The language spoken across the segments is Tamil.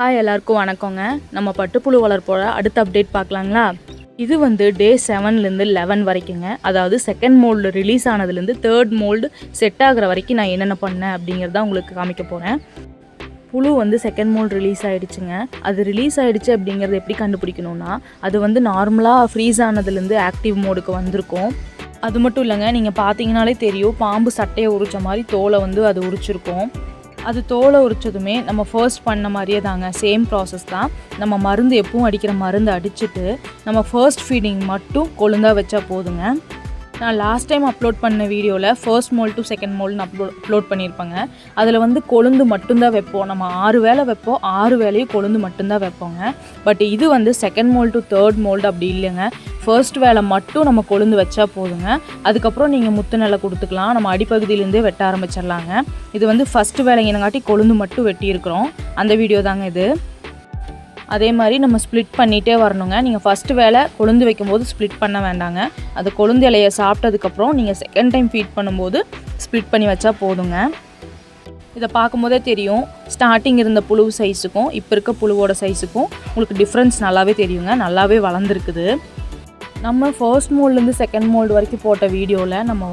ஹாய் எல்லாருக்கும் வணக்கங்க. நம்ம பட்டுப்புழு வளர்ப்போட அடுத்த அப்டேட் பார்க்கலாங்களா? இது வந்து டே செவன்லேருந்து லெவன் வரைக்குங்க. அதாவது செகண்ட் மோல்டு ரிலீஸ் ஆனதுலேருந்து தேர்ட் மோல்டு செட் ஆகிற வரைக்கும் நான் என்னென்ன பண்ணேன் அப்படிங்கிறத உங்களுக்கு காமிக்க போகிறேன் புழு வந்து செகண்ட் மோல்டு ரிலீஸ் ஆகிடுச்சுங்க அது ரிலீஸ் ஆகிடுச்சு அப்படிங்கிறது எப்படி கண்டுபிடிக்கணும்னா அது வந்து நார்மலாக ஃப்ரீஸ் ஆனதுலேருந்து ஆக்டிவ் மோடுக்கு வந்திருக்கும். அது மட்டும் இல்லைங்க நீங்கள் பார்த்தீங்கனாலே தெரியும் பாம்பு சட்டையை உரிச்ச மாதிரி தோலை வந்து அது உரிச்சிருக்கும். அது தோலை உரிச்சதுமே நம்ம ஃபர்ஸ்ட் பண்ண மாதிரியே தாங்க. சேம் ப்ராசஸ் தான். நம்ம மருந்து எப்பவும் அடிக்கிற மருந்து அடிச்சுட்டு நம்ம ஃபர்ஸ்ட் ஃபீடிங் மட்டும் கொழுந்தாக வச்சா போதுங்க. நான் லாஸ்ட் டைம் அப்லோட் பண்ண வீடியோவில் ஃபர்ஸ்ட் மோல் டு செகண்ட் மோல்னு அப்லோட் அப்லோட் பண்ணியிருப்பேங்க அதில் வந்து கொழுந்து மட்டும்தான் வைப்போம். நம்ம ஆறு வேளை வைப்போம். ஆறு வேலையும் கொழுந்து மட்டும்தான் வைப்போங்க. பட் இது வந்து second moult to third moult அப்படி இல்லைங்க. ஃபர்ஸ்ட் வேலை மட்டும் நம்ம கொழுந்து வச்சா போதுங்க. அதுக்கப்புறம் நீங்கள் முத்து நிலை கொடுத்துக்கலாம். நம்ம அடிப்பகுதியிலேருந்தே வெட்ட ஆரம்பிச்சிடலாங்க. இது வந்து ஃபஸ்ட்டு வேலைங்கனங்காட்டி கொழுந்து மட்டும் வெட்டியிருக்கிறோம். அந்த வீடியோ தாங்க இது. அதே மாதிரி நம்ம ஸ்ப்ளிட் பண்ணிகிட்டே வரணுங்க. நீங்கள் ஃபஸ்ட்டு வேலை கொழுந்து வைக்கும்போது ஸ்ப்ளிட் பண்ண வேண்டாங்க. அது கொழுந்து இலையை சாப்பிட்டதுக்கப்புறம் நீங்கள் செகண்ட் டைம் ஃபீட் பண்ணும்போது ஸ்ப்ளிட் பண்ணி வச்சா போதுங்க. இதை பார்க்கும்போதே தெரியும். ஸ்டார்டிங் இருந்த புழு சைஸுக்கும் இப்போ இருக்க புழுவோட சைஸுக்கும் உங்களுக்கு டிஃப்ரென்ஸ் நல்லாவே தெரியுங்க. நல்லாவே வளர்ந்துருக்குது. நம்ம ஃபர்ஸ்ட் மோல்ட்லேருந்து செகண்ட் மோல்டு வரைக்கும் போட்ட வீடியோவில் நம்ம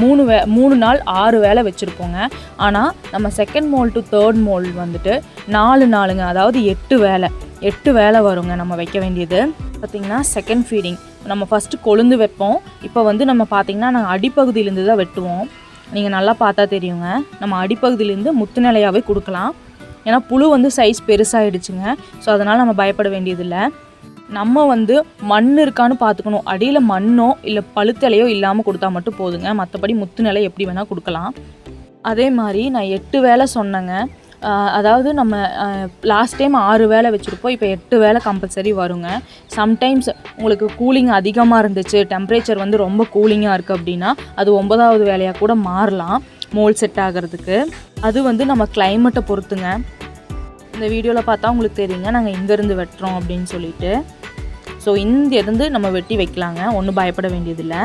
மூணு வே மூணு நாள் ஆறு வேலை வச்சுருப்போங்க. ஆனால் நம்ம second mould to third mould வந்துட்டு நாலு நாளுங்க அதாவது எட்டு வேலை எட்டு வேலை வருங்க நம்ம வைக்க வேண்டியது. பார்த்திங்கன்னா செகண்ட் ஃபீடிங் நம்ம ஃபஸ்ட்டு கொழுந்து வைப்போம். இப்போ வந்து நம்ம பார்த்திங்கன்னா நாங்கள் அடிப்பகுதியிலேருந்து தான் வெட்டுவோம். நீங்கள் நல்லா பார்த்தா தெரியுங்க. நம்ம அடிப்பகுதியிலேருந்து முத்து நிலையாகவே கொடுக்கலாம். ஏன்னா புழு வந்து சைஸ் பெருசாகிடுச்சுங்க ஸோ அதனால் நம்ம பயப்பட வேண்டியதில்லை. நம்ம வந்து மண் இருக்கான்னு பார்த்துக்கணும். அடியில் மண்ணோ இல்லை பழுத்தலையோ இல்லாமல் கொடுத்தா மட்டும் போதுங்க. மற்றபடி முத்து நிலை எப்படி வேணால் கொடுக்கலாம். அதே மாதிரி நான் எட்டு வேலை சொன்னேங்க. அதாவது நம்ம லாஸ்ட் டைம் ஆறு வேலை வச்சுருப்போம். இப்போ எட்டு வேலை கம்பல்சரி வருங்க. சம்டைம்ஸ் உங்களுக்கு கூலிங் அதிகமாக இருந்துச்சு டெம்பரேச்சர் வந்து ரொம்ப கூலிங்காக இருக்குது அப்படின்னா அது ஒன்பதாவது வேலையாக கூட மாறலாம் மோல் செட் ஆகிறதுக்கு. அது வந்து நம்ம கிளைமேட்டை பொறுத்துங்க. இந்த வீடியோவில் பார்த்தா உங்களுக்கு தெரியுங்க. நாங்கள் இங்கேருந்து வெட்டுறோம் அப்படின்னு சொல்லிட்டு. ஸோ இந்த இருந்து நம்ம வெட்டி வைக்கலாங்க. ஒன்றும் பயப்பட வேண்டியதில்லை.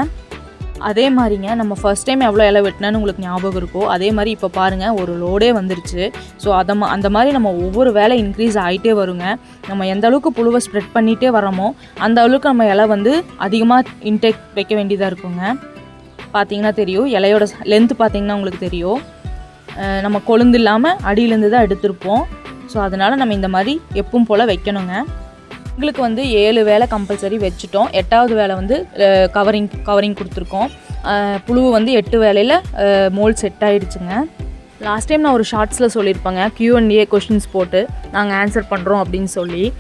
அதே மாதிரிங்க நம்ம ஃபர்ஸ்ட் டைம் எவ்வளோ இலை வெட்டினான்னு உங்களுக்கு ஞாபகம் இருக்கோ அதே மாதிரி இப்போ பாருங்கள் ஒரு லோடே வந்துருச்சு. ஸோ அதை மா- அந்த மாதிரி நம்ம ஒவ்வொரு வேலை இன்க்ரீஸ் ஆகிட்டே வருங்க. நம்ம எந்த அளவுக்கு புழுவை ஸ்ப்ரெட் பண்ணிகிட்டே வரோமோ அந்த அளவுக்கு நம்ம இலை வந்து அதிகமாக இன்டேக் வைக்க வேண்டியதாக இருக்குங்க. பார்த்தீங்கன்னா தெரியும். இலையோட லென்த்து பார்த்தீங்கன்னா உங்களுக்கு தெரியும். நம்ம கொழுந்து இல்லாமல் அடியிலேருந்து தான் எடுத்திருப்போம். ஸோ அதனால் நம்ம இந்த மாதிரி எப்பவும் போல் வைக்கணுங்க. எங்களுக்கு வந்து ஏழு வேலை கம்பல்சரி வச்சுட்டோம். எட்டாவது வேலை வந்து கவரிங் கவரிங் கொடுத்துருக்கோம். புழு வந்து எட்டு வேலையில் மோல் செட் ஆகிடுச்சுங்க லாஸ்ட் டைம் நான் ஒரு ஷார்ட்ஸில் சொல்லியிருப்பேங்க. Q&A கொஷின்ஸ் போட்டு நாங்கள் ஆன்சர் பண்ணுறோம் அப்படின்னு சொல்லி.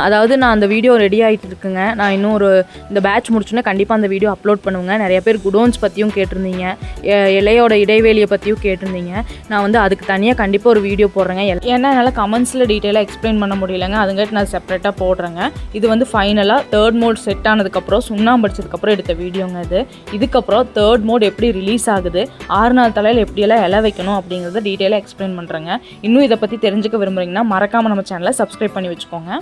அதாவது நான் அந்த வீடியோ ரெடி ஆகிட்டு இருக்குங்க. நான் இன்னும் ஒரு இந்த பேட்ச் முடிச்சோன்னே கண்டிப்பாக அந்த வீடியோ அப்லோட் பண்ணுவேங்க. நிறைய பேர் குடோன்ஸ் பற்றியும் கேட்டிருந்தீங்க. இலையோட இடைவேளியை பற்றியும் கேட்டிருந்தீங்க. நான் வந்து அதுக்கு தனியாக கண்டிப்பாக ஒரு வீடியோ போடுறேங்க. எல்- ஏன்னா என்னால் கமெண்ட்ஸில் டீட்டெயிலாக எக்ஸ்பிளைன் பண்ண முடியலங்க. அதுங்கிட்ட நான் செப்பரேட்டாக போடுறேங்க. இது வந்து ஃபைனலாக தேர்ட் மோட் செட் ஆனதுக்கப்புறம் சுண்ணாம்படிச்சதுக்கப்புறம் எடுத்த வீடியோங்க இது. இதுக்கப்புறம் தேர்ட் மோட் எப்படி ரிலீஸ் ஆகுது? ஆறு நாள் தலையில் எப்படியெல்லாம் இலை வைக்கணும் அப்படிங்கிறத டீட்டெயிலாக எக்ஸ்பிளைன் பண்ணுறேங்க இன்னும் இதை பற்றி தெரிஞ்சுக்க விரும்புறீங்கன்னா மறக்காமல் நம்ம சேனலை சப்ஸ்கிரைப் பண்ணி வச்சுக்கோங்க.